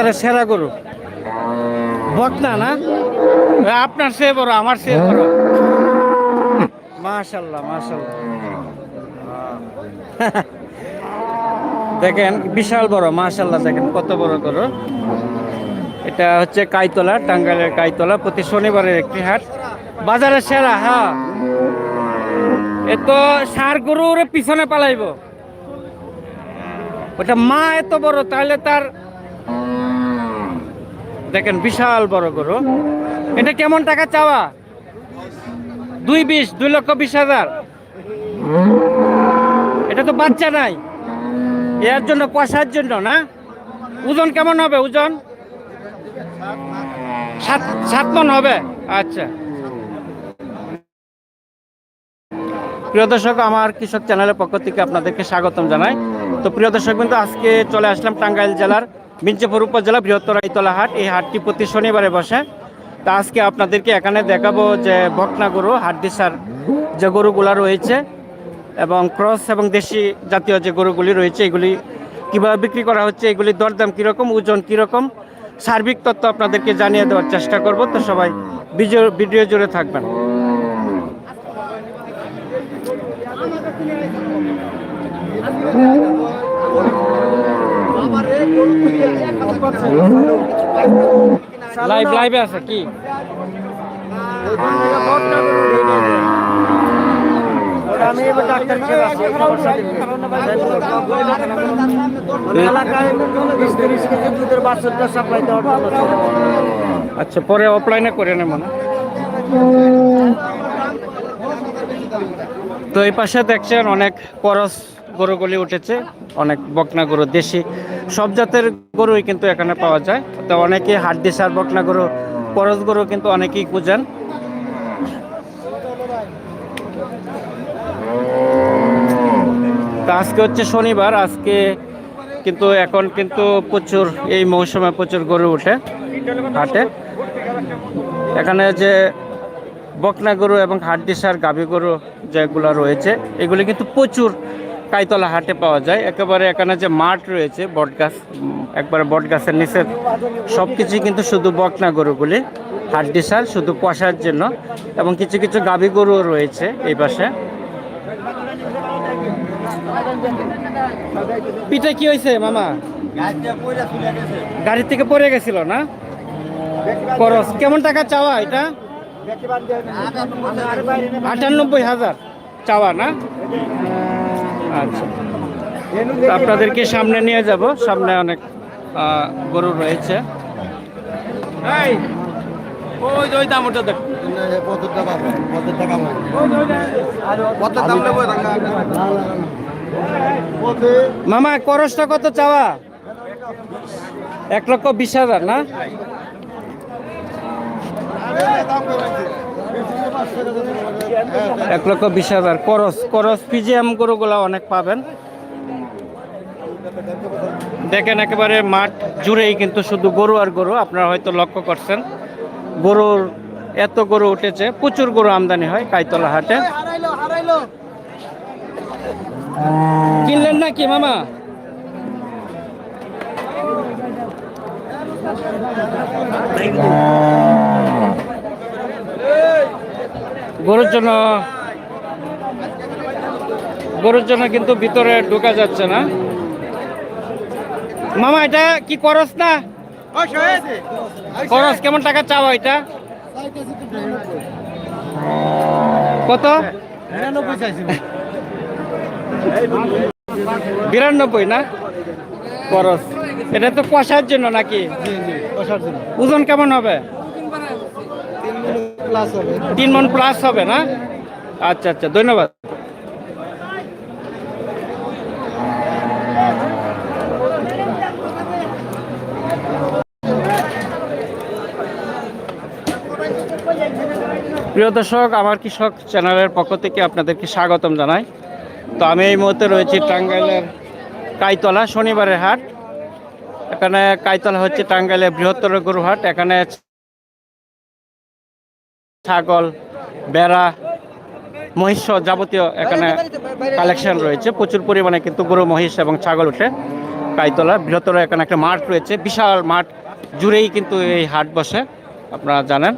বাজারে সেরা গরু। বকনা না? আপনার সে বড় আমার সে বড়। মাশাল্লাহ মাশাল্লাহ। দেখেন বিশাল বড় মাশাল্লাহ দেখেন কত বড় গরু। এটা হচ্ছে কাইতলা টাঙ্গাইলের কাইতলা প্রতি শনিবারের একটি হাট। বাজারে সেরা হ্যাঁ। এ তো সার গরুর পিছনে পালাইব। ওটা মা এত বড় তাহলে তার দেখেন বিশাল বড় গরু। এটা কেমন টাকা চাওয়া? দুই বিশ, দুই লক্ষ বিশ হাজার। এটা তো বাচ্চা নাই। এর জন্য, পয়সার জন্য না? ওজন কেমন হবে ওজন? সাত সাত মন হবে? আচ্ছা। প্রিয় দর্শক, আমার কৃষক চ্যানেলের পক্ষ থেকে আপনাদেরকে স্বাগতম জানাই। তো প্রিয় দর্শক কিন্তু আজকে চলে আসলাম টাঙ্গাইল জেলার মির্জাপুর উপজেলা বৃহত্তর ইতলা হাট। এই হাটটি প্রতি শনিবারে বসে। তা আজকে আপনাদেরকে এখানে দেখাবো যে বকনা গরু হাড্ডিসার যে গরুগুলা রয়েছে এবং ক্রস এবং দেশি জাতীয় যে গরুগুলি রয়েছে, এগুলি কীভাবে বিক্রি করা হচ্ছে এগুলির দরদাম কীরকম, ওজন কীরকম, সার্বিক তথ্য আপনাদেরকে জানিয়ে দেওয়ার চেষ্টা করব। তো সবাই ভিডিও জুড়ে থাকবেন। লাইভ লাইভে আছে, কি? আচ্ছা পরে অফলাইনে করে নেব না। তো এই পাশে দেখছেন অনেক করস গরুগুলি উঠেছে, অনেক বকনা গরু, দেশি। সব জাতের গরুই কিন্তু এখানে পাওয়া যায়। তো অনেকে হাড্ডি, সার, বকনা গরু, পরশ গরু কিন্তু অনেকেই খুঁজেন। তো আজকে হচ্ছে শনিবার, আজকে কিন্তু এখন কিন্তু প্রচুর, এই মৌসুমে প্রচুর গরু উঠে হাটে। এখানে যে বকনা গরু এবং হাড্ডিসার গাভী গরু যেগুলো রয়েছে, এগুলি কিন্তু প্রচুর কাইতলা হাটে পাওয়া যায়। একেবারে এখানে যে মাঠ রয়েছে বটগাছ একবারে বটগাছের নিচে সব কিছুই কিন্তু শুধু বকনা গরুগুলি, হাড্ডি হাড্ডিসার শুধু পশার জন্য এবং কিছু কিছু গাভী গরুও রয়েছে এই পাশে। পিঠে কি হয়েছে, মামা? গাড়ি থেকে পড়ে গেছিল না? খরচ। কেমন টাকা চাওয়া এটা? আটানব্বই হাজার। চাওয়া না? আচ্ছা। আপনাদেরকে সামনে নিয়ে যাব। সামনে অনেক গরু রয়েছে। মামা, করসটা কত চাওয়া? এক লক্ষ বিশ হাজার, না? এক লক্ষ বিশ হাজার। করস করস পিজিএম গরুগুলো অনেক পাবেন। দেখেন একেবারে মাঠ জুড়েই কিন্তু শুধু গরু আর গরু, আপনারা হয়তো লক্ষ্য করছেন। গরুর এত গরু উঠেছে, প্রচুর গরু আমদানি হয় কাইতলা হাটে। কিনলেন নাকি মামা? গরুর জন্য গরুর জন্য কিন্তু ভিতরে ঢোকা যাচ্ছে না। মামা এটা কি করস না? করস কেমন টাকা চাওয়া এটা? কত? বিরানব্বই না? করস এটা তো কষার জন্য নাকি? ওজন কেমন হবে? তিন মন প্লাস হবে না? আচ্ছা আচ্ছা ধন্যবাদ। প্রিয় দর্শক, আমার কৃষক চ্যানেলের পক্ষ থেকে আপনাদেরকে স্বাগতম জানাই। তো আমি এই মুহূর্তে রয়েছি টাঙ্গাইলের কাইতলা শনিবারের হাট। এখানে কাইতলা হচ্ছে টাঙ্গাইলের বৃহত্তর গরু হাট। এখানে ছাগল, বেড়া, মহিষ যাবতীয় এখানে কালেকশন রয়েছে। প্রচুর পরিমাণে কিন্তু গরু, মহিষ এবং ছাগল উঠে কাইতলা বৃহত্তর এখানে একটা মাঠ রয়েছে, বিশাল মাঠ জুড়েই কিন্তু এই হাট বসে, আপনারা জানেন।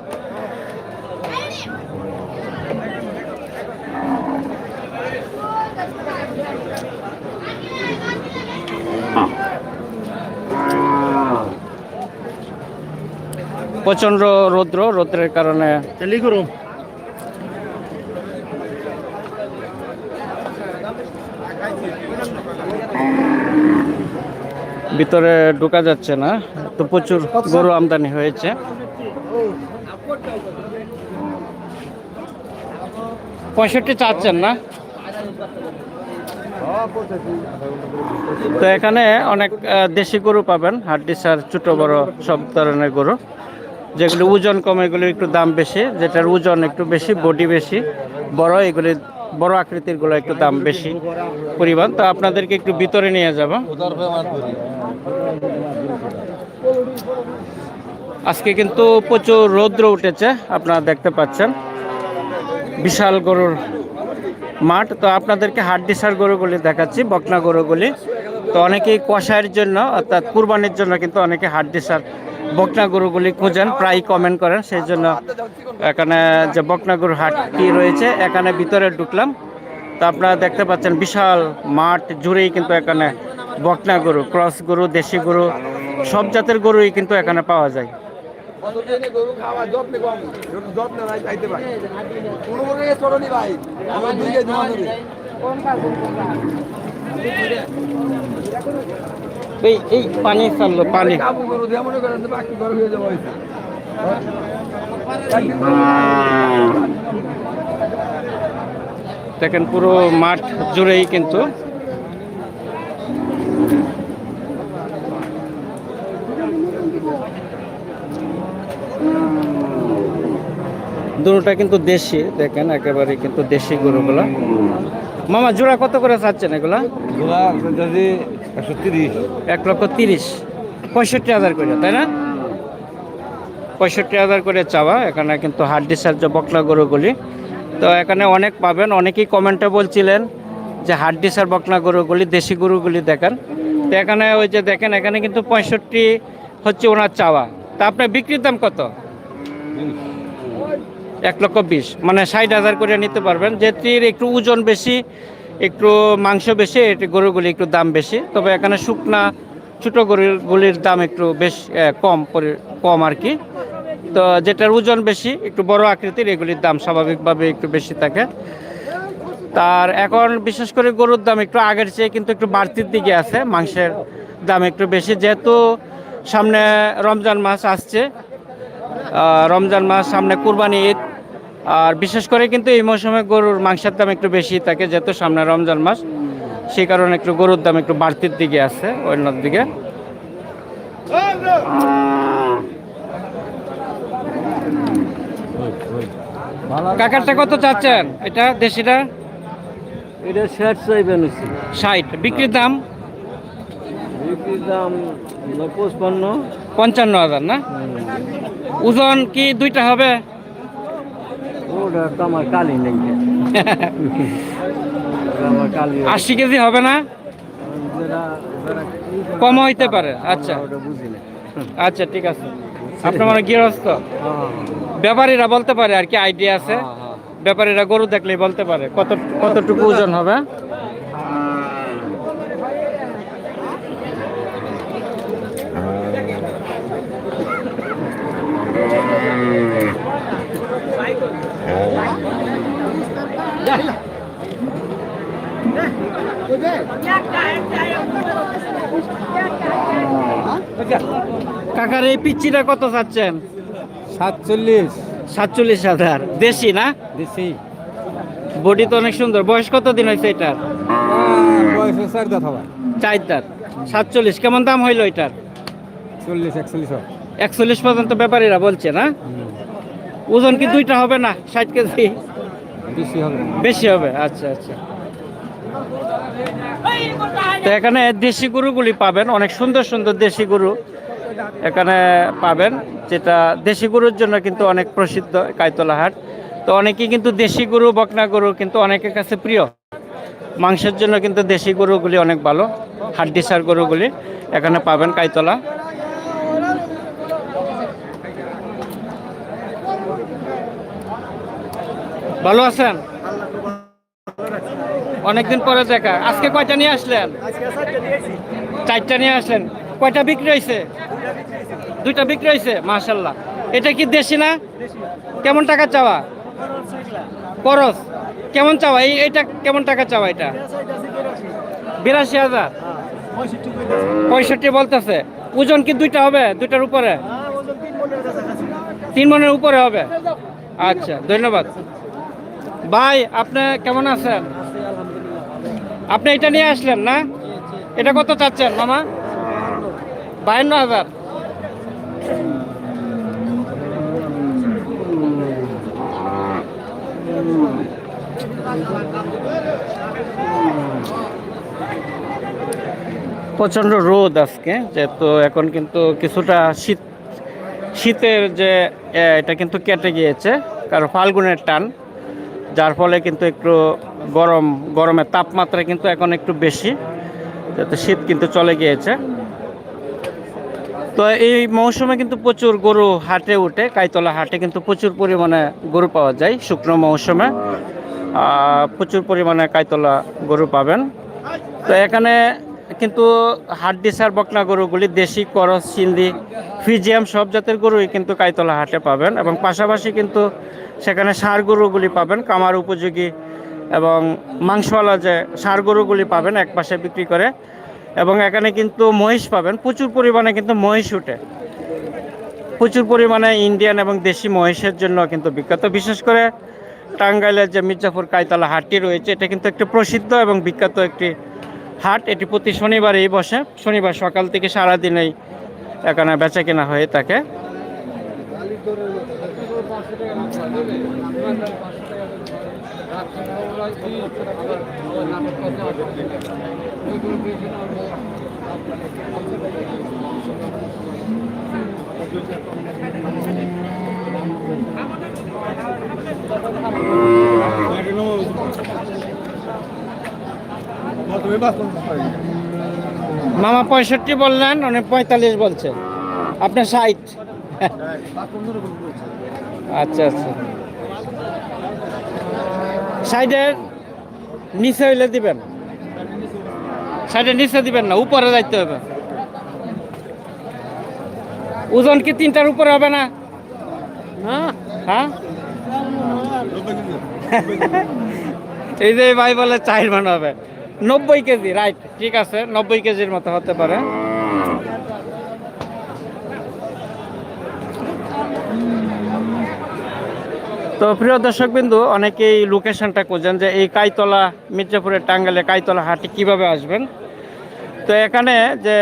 প্রচণ্ড রৌদ্র রৌদ্রের কারণে। ভিতরে ঢোকা যাচ্ছে না তো প্রচুর গরু আমদানি হয়েছে। পঁয়ষট্টি চাচ্ছেন না? তো এখানে অনেক দেশি গরু পাবেন হাড্ডিসার ছোট বড় সব ধরনের গরু। যেগুলো ওজন কম, এগুলির একটু দাম বেশি, যেটার ওজন একটু বেশি বডি বেশি, বড়, এগুলি বড় আকৃতিরগুলো একটু দাম বেশি পরিমাণ। তো আপনাদেরকে একটু ভিতরে নিয়ে যাব। আজকে কিন্তু প্রচুর রৌদ্র উঠেছে, আপনারা দেখতে পাচ্ছেন। বিশাল গরুর মাঠ। তো আপনাদেরকে হাড্ডিসার গরুগুলি দেখাচ্ছি, বকনা গরুগুলি। তো অনেকেই কষায়ের জন্য, অর্থাৎ কুরবানির জন্য কিন্তু অনেকে হাড্ডিসার বকনা গরুগুলি খুঁজেন প্রায় কমেন্ট করেন, সেই জন্য এখানে যে বকনা গরুর হাটটি রয়েছে, এখানে ভিতরে ঢুকলাম। তো আপনারা দেখতে পাচ্ছেন বিশাল মাঠ জুড়েই কিন্তু এখানে বকনা গরু, ক্রস গরু, দেশি গরু, সব জাতের গরুই কিন্তু এখানে পাওয়া যায়। ভাই এই এই পানি চাললো পানি। দেখেন পুরো মাঠ জুড়েই কিন্তু দুটোটা কিন্তু দেশি, দেখেন, একেবারে কিন্তু দেশি গরুগুলা। মামা জোড়া কত করে চাচ্ছেন এগুলা? যদি একশো তিরিশ। এক লক্ষ তিরিশ। পঁয়ষট্টি হাজার করে তাই না? পঁয়ষট্টি হাজার করে চাওয়া। এখানে কিন্তু হাড্ডি সাহায্য বকলা গরুগুলি। তো এখানে অনেক পাবেন। অনেকেই কমেন্টে বলছিলেন যে হাড্ডি সার বকলা গরুগুলি দেশি গরুগুলি দেখেন। তো এখানে ওই যে দেখেন এখানে কিন্তু পঁয়ষট্টি হচ্ছে ওনার চাওয়া। তা আপনার বিক্রির দাম কত? এক লক্ষ বিশ। মানে ষাট হাজার করে নিতে পারবেন। যেটির একটু ওজন বেশি, একটু মাংস বেশি, এটি গরুগুলি একটু দাম বেশি। তবে এখানে শুকনা ছোটো গরুগুলির দাম একটু বেশ কম কম আর কি। তো যেটার ওজন বেশি, একটু বড় আকৃতির, এগুলির দাম স্বাভাবিকভাবে একটু বেশি থাকে। তার এখন বিশেষ করে গরুর দাম একটু আগের চেয়ে কিন্তু একটু বাড়তির দিকে আছে। মাংসের দাম একটু বেশি। যেহেতু সামনে রমজান মাস আসছে রমজান মাস সামনে কুরবানি ঈদ আর বিশেষ করে কিন্তু এই মৌসুমে গরুর মাংসের দাম একটু বেশি থাকে যেহেতু সামনে রমজান মাস। সেই কারণে একটু গরুর দাম একটু বাড়তির দিকে আছে অন্য দিকে। কাকারটা কত চাচ্ছেন? এটা দেশিটা? এটা ষাট চাইবেন ষাট। বিক্রির দাম? বিক্রির দাম পঁচপান্ন। পঞ্চান্ন হাজার না? ওজন কি দুইটা হবে? ওটা তো আমার কালি নেই। আমার কালি আশি কেজি হবে না? কম হইতে পারে আচ্ছা। আচ্ছা ঠিক আছে। আপনার মানে গৃহস্থ? হ্যাঁ, ব্যাপারীরা বলতে পারে আর কি আইডিয়া আছে? হ্যাঁ, হ্যাঁ। ব্যাপারীরা গরু দেখলেই বলতে পারে। কত কতটুকু ওজন হবে? কাকার এই পিচ্ছিটা কত চাচ্ছেন? সাতচল্লিশ। সাতচল্লিশ হাজার। দেশি না? দেশি। বডি তো অনেক সুন্দর। বয়স কত দিন হয়েছে এটার? বয়স চার দাঁত হবে। চার দাঁত সাতচল্লিশ কেমন দাম হইল এটার? চল্লিশ একচল্লিশ একচল্লিশ পর্যন্ত ব্যাপারীরা বলছে না? ওজন কি দুইটা হবে না? ষাট কেজি? বেশি হবে। বেশি হবে আচ্ছা আচ্ছা। তো এখানে দেশি গরুগুলি পাবেন, অনেক সুন্দর সুন্দর দেশি গরু এখানে পাবেন, যেটা দেশি গরুর জন্য কিন্তু অনেক প্রসিদ্ধ কাইতলা হাট। তো অনেকেই কিন্তু দেশি গরু, বকনা গরু কিন্তু অনেকের কাছে প্রিয়। মাংসের জন্য কিন্তু দেশি গরুগুলি অনেক ভালো, হাড্ডিসার গরুগুলি এখানে পাবেন কাইতলা। ভালো আছেন? অনেকদিন পরে দেখা। আজকে কয়টা নিয়ে আসলেন? চারটা নিয়ে আসলেন। কয়টা বিক্রি হয়েছে দুইটা বিক্রি হয়েছে মাশাল্লাহ এটা কি দেশি না? কেমন টাকা চাওয়া? করস কেমন চাওয়া? এই এটা কেমন টাকা চাওয়া এটা? বিরাশি হাজার। পঁয়ষট্টি বলতেছে। ওজন কি দুইটা হবে? দুইটার উপরে? তিন মনের উপরে হবে। আচ্ছা ধন্যবাদ। ভাই, আপনি কেমন আছেন? আপনি এটা নিয়ে আসলেন না? এটা কত চাচ্ছেন, মামা? বায়ান্ন হাজার। প্রচণ্ড রোদ আজকে, যেহেতু এখন কিন্তু কিছুটা শীত শীতের যে এটা কিন্তু কেটে গিয়েছে, কারণ ফাল্গুনের টান। যার ফলে কিন্তু একটু গরম, গরমের তাপমাত্রা কিন্তু এখন একটু বেশি, যাতে শীত কিন্তু চলে গিয়েছে। তো এই মৌসুমে কিন্তু প্রচুর গরু হাটে উঠে, কাইতলা হাটে কিন্তু প্রচুর পরিমাণে গরু পাওয়া যায় শুকনো মৌসুমে। প্রচুর পরিমাণে কাইতলা গরু পাবেন। তো এখানে কিন্তু হাড্ডিসার, বকনা গরুগুলি, দেশি, করস, সিন্ধি ফিজিয়াম সব জাতের গরুই কিন্তু কাইতলা হাটে পাবেন এবং পাশাপাশি কিন্তু সেখানে ষাঁড় গরুগুলি পাবেন, কামার উপযোগী এবং মাংসওয়ালা যে ষাঁড় গরুগুলি পাবেন এক পাশে বিক্রি করে এবং এখানে কিন্তু মহিষ পাবেন, প্রচুর পরিমাণে কিন্তু মহিষ উঠে। প্রচুর পরিমাণে ইন্ডিয়ান এবং দেশি মহিষের জন্য কিন্তু বিখ্যাত। বিশেষ করে টাঙ্গাইলের যে মির্জাপুর কাইতলা হাটটি রয়েছে, এটা কিন্তু একটি প্রসিদ্ধ এবং বিখ্যাত একটি হাট এটি প্রতি শনিবারেই বসে। শনিবার সকাল থেকে সারাদিনেই এখানে বেচা কেনা হয়ে থাকে। মামা পঁয়ষট্টি বললেন উনি পঁয়তাল্লিশ বলছে। আপনার ষাট। আচ্ছা আচ্ছা। সাইডের নিচে হইলে দিবেন। সাইডের নিচে দিবেন না উপরে যাইতে হবে। ওজন কি তিনটার উপরে হবে না? হ্যাঁ? এই যে ভাই বলে চার মান হবে নব্বই কেজি রাইট ঠিক আছে, নব্বই কেজির মতো হতে পারে। তো প্রিয় দর্শক বিন্দু অনেকেই লোকেশনটা খোঁজেন যে এই কাইতলা, মির্জাপুরের টাঙ্গালে কাইতলা হাটে কীভাবে আসবেন। তো এখানে যে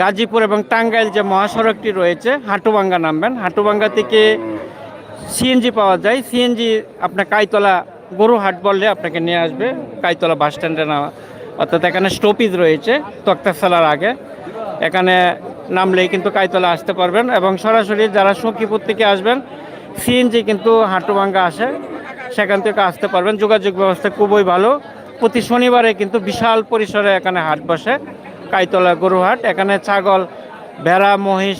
গাজীপুর এবং টাঙ্গাইল যে মহাসড়কটি রয়েছে, হাটুবাঙ্গা নামবেন। হাটুবাঙ্গা থেকে সিএনজি পাওয়া যায়। সিএনজি আপনার কাইতলা গরুহাট বললে আপনাকে নিয়ে আসবে, কাইতলা বাস স্ট্যান্ডে নামা অর্থাৎ এখানে স্টপিজ রয়েছে তক্তাশালার আগে। এখানে নামলেই কিন্তু কাইতলা আসতে পারবেন এবং সরাসরি যারা সখীপুর থেকে আসবেন সিএনজি কিন্তু হাটুভাঙ্গা আসে, সেখান থেকে আসতে পারবেন। যোগাযোগ ব্যবস্থা খুবই ভালো। প্রতি শনিবারে কিন্তু বিশাল পরিসরে এখানে হাট বসে, কাইতলা, গরুহাট। এখানে ছাগল, ভেড়া, মহিষ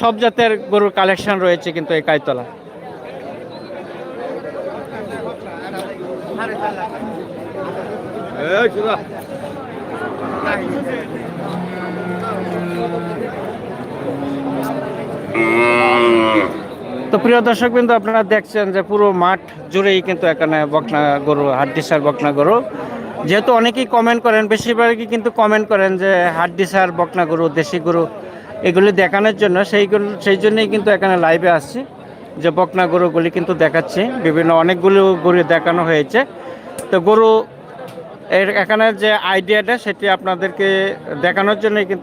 সব জাতের গরুর কালেকশন রয়েছে কিন্তু এই কাইতলা। তো প্রিয় দর্শক বিন্দু আপনারা দেখছেন যে পুরো মাঠ জুড়েই কিন্তু এখানে বকনা গরু, হাড্ডিসার বকনা গরু। যেহেতু অনেকেই কমেন্ট করেন, বেশিরভাগই কিন্তু কমেন্ট করেন যে হাড্ডিসার, বকনা গরু, দেশি গরু, এগুলি দেখানোর জন্য। সেইগুলো সেই জন্যই কিন্তু এখানে লাইভে আসছি। যে বকনা গরুগুলি কিন্তু দেখাচ্ছি। বিভিন্ন অনেকগুলো গরু দেখানো হয়েছে। তো গরু এর এখানে যে আইডিয়াটা সেটি আপনাদেরকে দেখানোর জন্যই কিন্তু